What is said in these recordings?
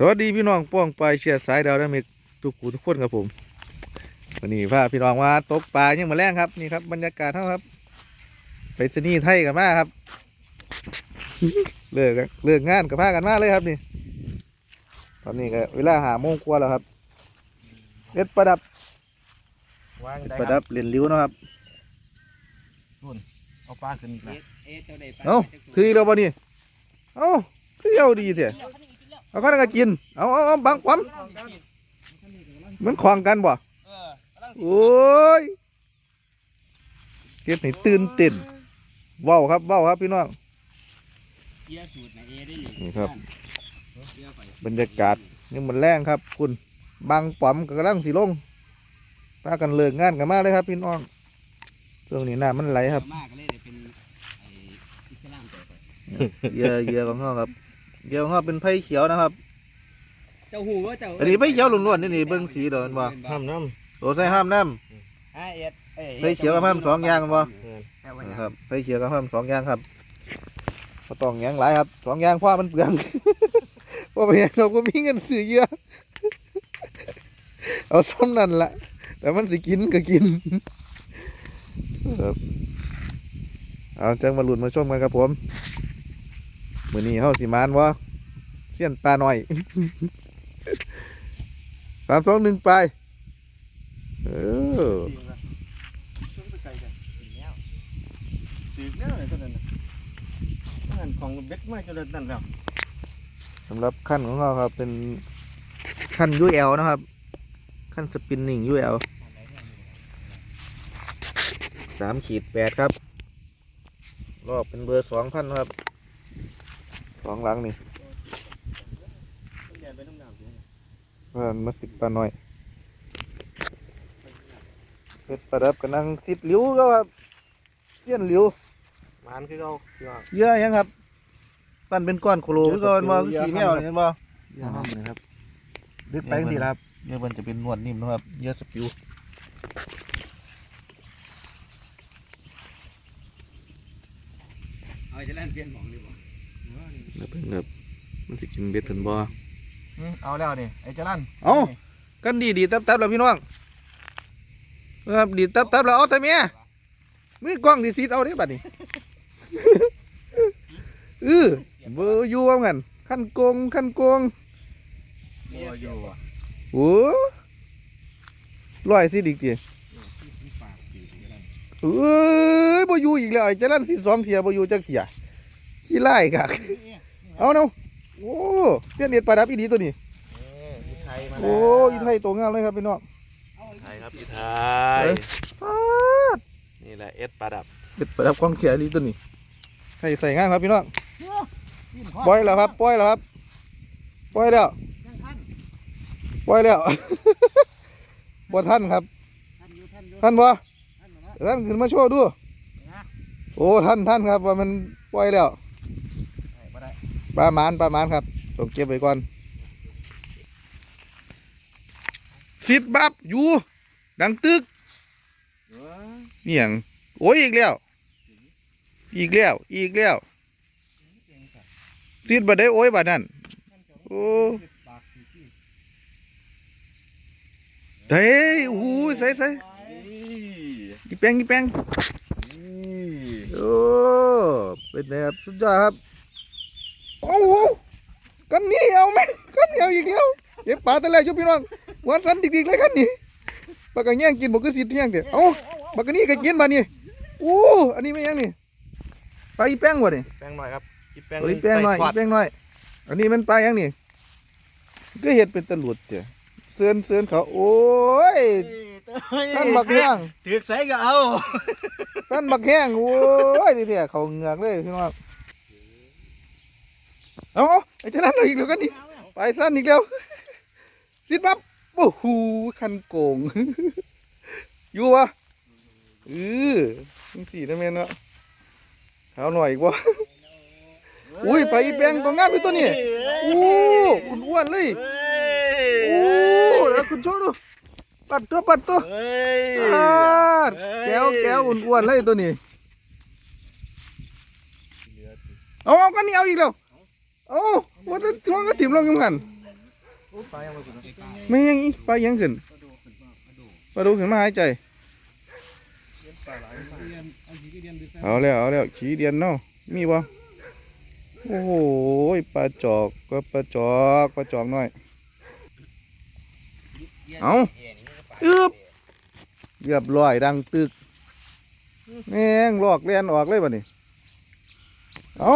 สวัสดีพี่น้องป้องปลายเชียร์สายดาวนามิกทุกผู้ทุกคนครับผมวันนี้พาพี่น้องมาตกปลายังมาแรงครับนี่ครับบรรยากาศเท่าครับ ไปสนีย์ไทยกันมาครับ เลิกแล้วเลิกงานกับพากันมาเลยครับนี่ ตอนนี้ก็เวลาหาโมงกว่าแล้วครับเอ็ดประดับวางได้ประคดัรับบเหรียญริ้วเนาะครับเอาปลาขึ้นอีกแล้วเอ้าถืออีกแล้วบ่นี่เอ้าคือเอาดีเถอะ เอาข้าวกันกิน เอาเอาเอาบังความมันคลองกันบ่โอ้ยเก็บให้ตื่นเต้นเว้าวครับเว้าวครับพี่น้องเกียสูตรนะเอได้หนี่ครับ บรรยากาศยังมันแรงครับ คุณบางป๋อมก็กำลังสีลงพากันเลิกงานกันมากเลยครับ พี่น้องช่วงนี้น้ำมันไหลครับเยได้เป็นไอ้อิสลามต่อไปเหยื่อเหยื่อของครับ เหยื่อของเขาเป็นไผ่เขียวนะครับ เจ้าหูว่าเจ้าอันนี้ไผ่เขียวล้วนๆนี่นี่เบิ้งสีเดี๋ยวมันบ่ห้ามน้โตใส่ห้ามน้อ่าเอ็ดอ้ไผ่เขียวกับห้ามสองอย่างกันบ่ำเอาไว้ำนะนะคครัรับบไผ่เขียวกับห้ามสองอย่างครับก็ต้องอย่างหลายครับสองอย่างเพราะมันเปลืองเพราะไปอย่างเราก็มีเงินซื้อเหยื่อเอาซ้ำนั่นละแต่มันสิกินก็กิน ครับเอาจังมาหลุดมาชมกันครับผม มือนี้เฮาสิมานวะเสี้ยนปลาหน่อยสามสองหนึ่งไป เออสืบแล้วเลยท่านั้นน่ะงานของเบ็ดมาจนนั่นแล้วสำหรับขั้นของเราครับ เป็นขั้นยูเอลนะครับ ขั้นสปินนิ่งยูเอลสามขีดแปดครับ รอบเป็นเบอร์สองพันครับ องหลังนี่แย่ไปน้ำน้ำอยู่เพื่อนมาสิบปลาหน่อยเพชรประดับกำลังสิบหลิวก็ครับเสี้ยนหลิวมันคือเราพี่น้องเยอะยังครับปั้นเป็นก้อนโคโลคือก่อนว่าเยอะสีครับแนวเห็นบ่อย่าห้ามเลยครับดึกไปดีครับเยอะมันจะเป็นนวดนิ่มนะครับเยอะสปิวเอาจะเล่นเปลี่ยนหมองดีกว่า แล้วเพิ่งแบบมันสิกินเบ็ดถึงบ่เอาแล้วนี่ไอ้จรันเอ้ากันดีดีตับตับแล้วพี่น้องครับดีตับตับแล้วเอาแต่เมียมือกล้องดีซีดเอาเด้บัดนี้เออเบอร์อยู่ว่างั้นขั้นโกงขั้นโกงบัวอยู่อะโอ้ร้อยสิดิกติปากสีก็ได้เอ้ยบ่อยู่อีกแล้วไอ้เจรันสิสองเทียบ่อยู่จักเทีย ขี้ไล่กักเอาเนาะโอ้เสี้ยนเด็ดปลาดับอีดีตัวนี้อีไทยมาโอ้อีไทยตัวงามเลยครับพี่น้องไทยครับอีไทเอ้ยยป๊าดนี่แหละเอ็ดปลาดับเด็ดปลาดับกองเขียอีตัวนี้ให้ใส่งานครับพี่น้องปล่อยแล้วครับปล่อยแล้วครับปล่อยแล้วปล่อยแล้วบ่ท่านครับ ท่านอยู่ท่านอยู่ท่านบ่ท่านนะท่านขึ้นมาโชว์ดูโอ้ท่านท่านครับว่ามันปล่อยแล้วมาได้ ปลาหมานปลาหมานครับต้องเก็บไว้ก่อนสิดบับอยู่ดังตึกนี่หยังโอ้ยอีกแล้ว อีกแล้ว อีกแล้วสิดบัดได้โอ้ยบัดนั่นโอ้เฮ้ยโอ้โหใส่ใส่อีแปงอีแปงโอ้เป็นไงครับสุดยอดครับโอ้โห กันนี้เอาไหมกันนี้เอาอีกแล้วเก็บปลาแต่แล้วจุพี่น้องหวานสันดิกๆเลยกันนี้ปลากระแย่งกินบอกคือสิเที่ยงเถอะเอ้าปลากระนี้ก็กินบานี่โอ้อันนี้ไม่ยังนี่ปลาอีแป้งวะนี่แป้งหน่อยครับอีแป้งเอ้ยแป้งหน่อยใส่ขวดแป้งหน่อย อันนี้มันปลายังนี่ก็เห็ดเป็นตะหลุดเจ้ะเสือนเสือนเขาโอ้ยท่านบักแห้งถือใส่ก็เอาท่านบักแห้งโอ้ยนี่เถี่ยเขาเหงือกเลยพี่น้อง เอาเอาไอ้เจ้านั่นเราอีกแล้วกันนี่ไปสั้นอีกแล้วสิปั๊บโอ้โหคันโกงอยู่วะเออจังสี่นะแม่นเนาะเขาหน่อยอีกวะอุ้ยไปอีแปลงตัวงามอยู่ตัวนี้โอ้คุณอ้วนเลยโอ้แล้วคุณโชว์ดูปัดตัวปัดตัวเฮ้ยอ่าแก้วแก้วอ้วนๆเลยตัวนี้เอาเอากันนี่เอาอีกแล้ว เอาว่าจะทวงก็ถิ่มลงยังหันโอ้ปลายังไม่ขึ้นไม่ยังอีปลายังขึ้นมาดดปลาดูขึ้นมาหายใจเอาสีเรียนดึกเอาแล้วเอาแล้วขี้เดียนเนาะมีบ่โอ้โหปลาจอกก็ปลาจอกปลาจอกน้อยเอาอึบเรียบร้อยดังตึกแม่งลอกเลียนออกเลยบ่นี่เอา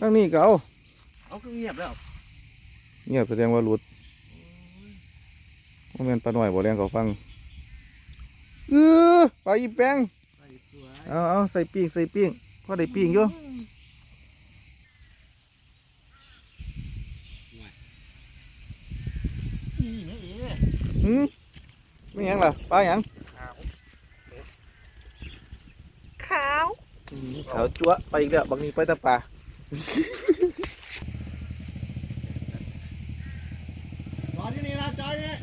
ทางนี้ก็เอาเอาคือเงียบแล้วเงียบแสดงว่าหลุดว่าแม่นปลาหน่อยบ่แรงเขาฟังเออปลาอีแปงใส่สวยเอาเอาใส่ปิ้งใส่ปิ้งพอได้ปิ้งอยู่นี่นี่นี่หืมไม่หยังล่ะปลาหยังขาวขาวจั๊วะไปอีกแล้วบางนี้ไปแตะปลา จอดที่นี่นะจอดนี่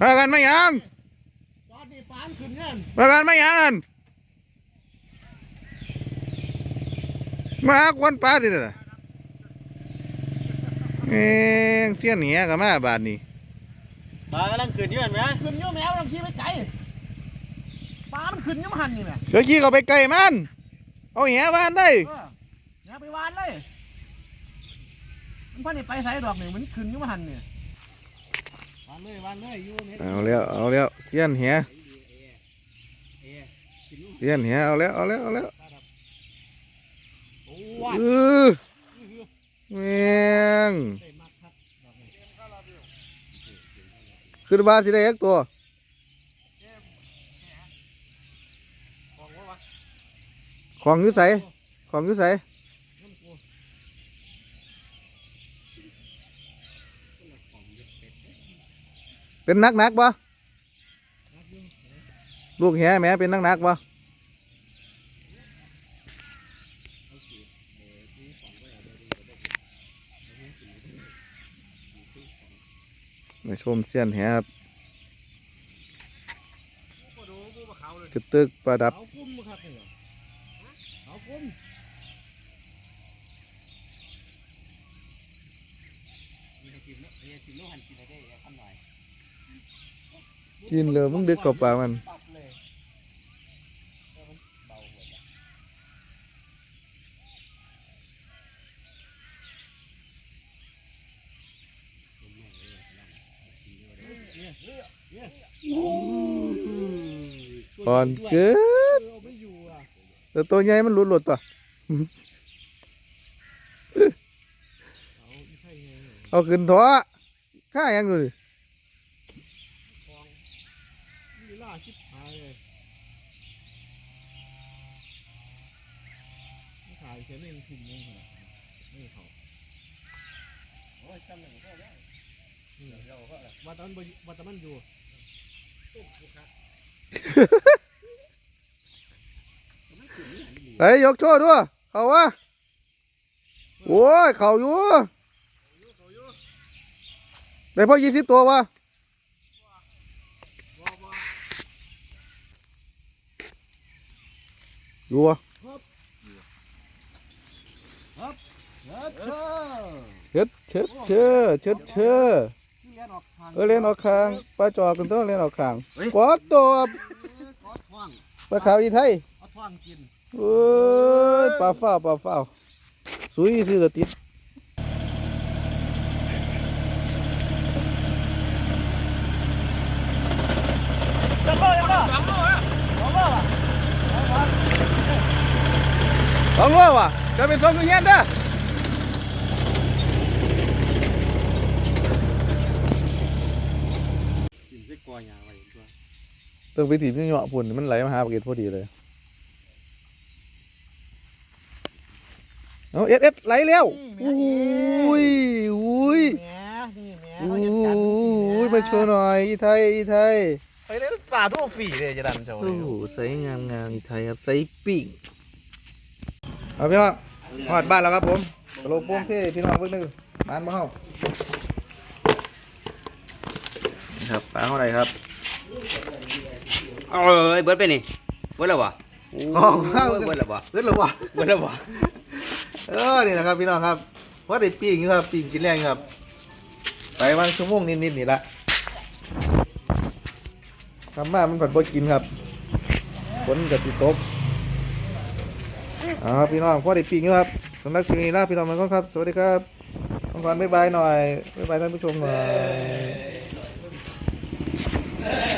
มากันไม่หยังจอดนี่ปานขึ้นเนี่ยมากันไม่หยังนั่นมาหาควนปลาดิน่ะเอ็งเสี้ยนเหียกับมาบาดนี้ปลากำลังขึ้นอยู่เห็นไหมขึ้นเยอะแมวลองขี่ไปไกลปลามันขึ้นเยอะมันหันนี่แหละเดี๋ยวขี้เขาไปไกลมัน เอาเหียบ้านได้เอออย่าไปวานเลย มันพันนี่ไปใส่ดอกหนึ่งมันขึ้นเยอะมันหันเนี่ยวานเลยวานเลยอยู่เม็ดเอาแล้วเอาแล้วเสี้ยนเหียเอกินลูกเสี้ยนเหียเอาแล้วเอาแล้วเอาแล้วโอ้วัดเออแม่งได้มากครับดอกนี้ขึ้นบ้านสิได้ยักตัวบอกว่าวะของอยู่ใสของอยู่ใส น้ำกู เป็นนักนักบ่นักอยู่ลูกแหแม่เป็นนักนักบ่มาชมเสี้ยนแหครับกูดูกูมาเขาเลยกระตึกประดับเขากุ้มมาครับเนี่ยเขากุ้มมีแต่กินแล้วเอ้ยกินแล้วหันกินได้ทำหน่อย กินเลยมึงดึกเข้าปากมันปับเลยเออมันเบาหัวจ้ะเนี่ยเนี่ยเนี่ยก่อนเกินเอาไม่อยู่อะแต่ตัวใหญ่มันหลุดหลุดตัวเอาไม่ใช่ไงเอาขึ้นท้อข้ายังอยู่ดิ คลองนี่ ล่าชิบหายเลยไม่ขายแค่นี้มันทุ่มนึงขนาดไม่เขาโอ้ยจำหนึ่งก็ได้นี่เราก็ได้วัดตอนบ่อยู่วัดตอนมันอยู่ไปยกโชว์ด้วยเขาวะโอ้ยเขาอยู่ได้พอยี่สิบตัววะ อยู่วะเฮ้ยเชิญเชิดเชิดเชิดเชิดเลียนออกทางเออเล่นออกคางปลาจอกกันตัวเล่นออกคางกอดตัวเออกอดท้องปลาขาวอีไทยเอาท้องกินเอ้ยปลาฝ้าวปลาฝ้าวสุยซื้อกระติด ยังโลยังโลสองโลอะสองโลอะ สองรัววะจะเป็นสองเงี้ยเด้อกินไส้กรอยยางไว้ตัวต้องไปถีบนี่เหาะปุ่นมันไหลมาหาปากเกตพอดีเลยเอาเอ็ดเอ็ดไหลแล้วอุ้ยอุ้ยแหมนี่แหมอุ้เขาเห็นกันนี่ยมาโชว์หน่อยอีไทยอีไทยไปเล่นปลาทั่วฝีเลยจะดันโชว์โอ้โหใส่งามงามอีไทยครับใส่ปิ้ง เอาพี่น้องหอดบ้านแล้วครับผมกระโหลกโป้งเท่พี่น้องเพิ่งนึงมานมาเข้านี่ครับปลาเท่าไหร่ครับเอาเลยเบิดไปนี่เบิดแล้วบ่ออกข้าวเบิดแล้วบ่เบิดแล้ววะเบิดแล้วบ่เออนี่นะครับพี่น้องครับว่าได้ปิ้งอยู่ครับปิ้งกินแรงครับ ไปวันชั่วโมงนิดๆนี่ละทำมามันผัดบ่กินครับฝนกับติตกเอาครับพี่น้องพ่อได้ปีนี้ครับสำนักปีนี้ลาพี่น้องมันก็ครับ สวัสดีครับต้องขอบ๊ายบายหน่อยบ๊ายบายท่านผู้ชมหน่อย